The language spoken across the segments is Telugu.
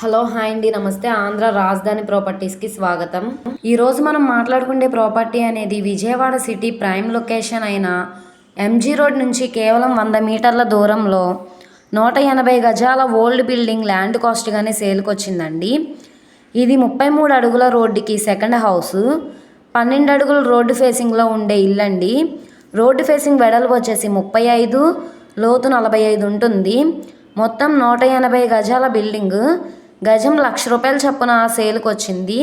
హలో హాయ్ అండి. నమస్తే. ఆంధ్ర రాజధాని ప్రాపర్టీస్కి స్వాగతం. ఈరోజు మనం మాట్లాడుకునే ప్రాపర్టీ అనేది విజయవాడ సిటీ ప్రైమ్ లొకేషన్ అయిన ఎంజీ రోడ్ నుంచి కేవలం వంద మీటర్ల దూరంలో నూట ఎనభై గజాల ఓల్డ్ బిల్డింగ్ ల్యాండ్ కాస్ట్గానే సేల్కి వచ్చిందండి. ఇది ముప్పై మూడు అడుగుల రోడ్డుకి సెకండ్ హౌస్. పన్నెండు అడుగుల రోడ్డు ఫేసింగ్లో ఉండే ఇల్లు అండి. రోడ్డు ఫేసింగ్ వెడల్పు వచ్చేసి ముప్పై ఐదు లోతు నలభై ఐదు ఉంటుంది. మొత్తం నూట ఎనభై గజాల బిల్డింగ్. గజం లక్ష రూపాయల చొప్పున సేల్కి వచ్చింది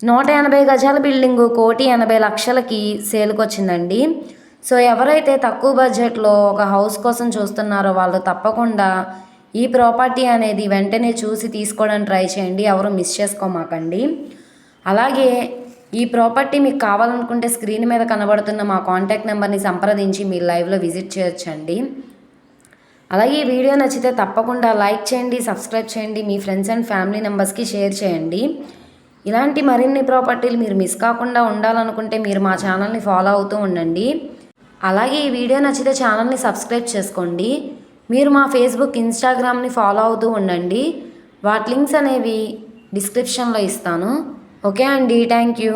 నూట ఎనభై గజాల బిల్డింగ్ కోటి ఎనభై లక్షలకి సేల్కి వచ్చిందండి సో ఎవరైతే తక్కువ బడ్జెట్లో ఒక హౌస్ కోసం చూస్తున్నారో వాళ్ళు తప్పకుండా ఈ ప్రాపర్టీ అనేది వెంటనే చూసి తీసుకోవడానికి ట్రై చేయండి. ఎవరు మిస్ చేసుకోమాకండి. అలాగే ఈ ప్రాపర్టీ మీకు కావాలనుకుంటే స్క్రీన్ మీద కనబడుతున్న మా కాంటాక్ట్ నెంబర్ని సంప్రదించి మీ లైవ్లో విజిట్ చేయొచ్చండి. అలాగే ఈ వీడియో నచ్చితే తప్పకుండా లైక్ చేయండి సబ్స్క్రైబ్ చేయండి మీ ఫ్రెండ్స్ అండ్ ఫ్యామిలీ మెంబర్స్కి షేర్ చేయండి. ఇలాంటి మరిన్ని ప్రాపర్టీలు మీరు మిస్ కాకుండా ఉండాలనుకుంటే మీరు మా ఛానల్ని ఫాలో అవుతూ ఉండండి. అలాగే ఈ వీడియో నచ్చితే ఛానల్ని సబ్స్క్రైబ్ చేసుకోండి. మీరు మా ఫేస్బుక్ ఇన్స్టాగ్రామ్ని ఫాలో అవుతూ ఉండండి. వాటి లింక్స్ అనేవి డిస్క్రిప్షన్లో ఇస్తాను. ఓకే అండి థ్యాంక్ యూ.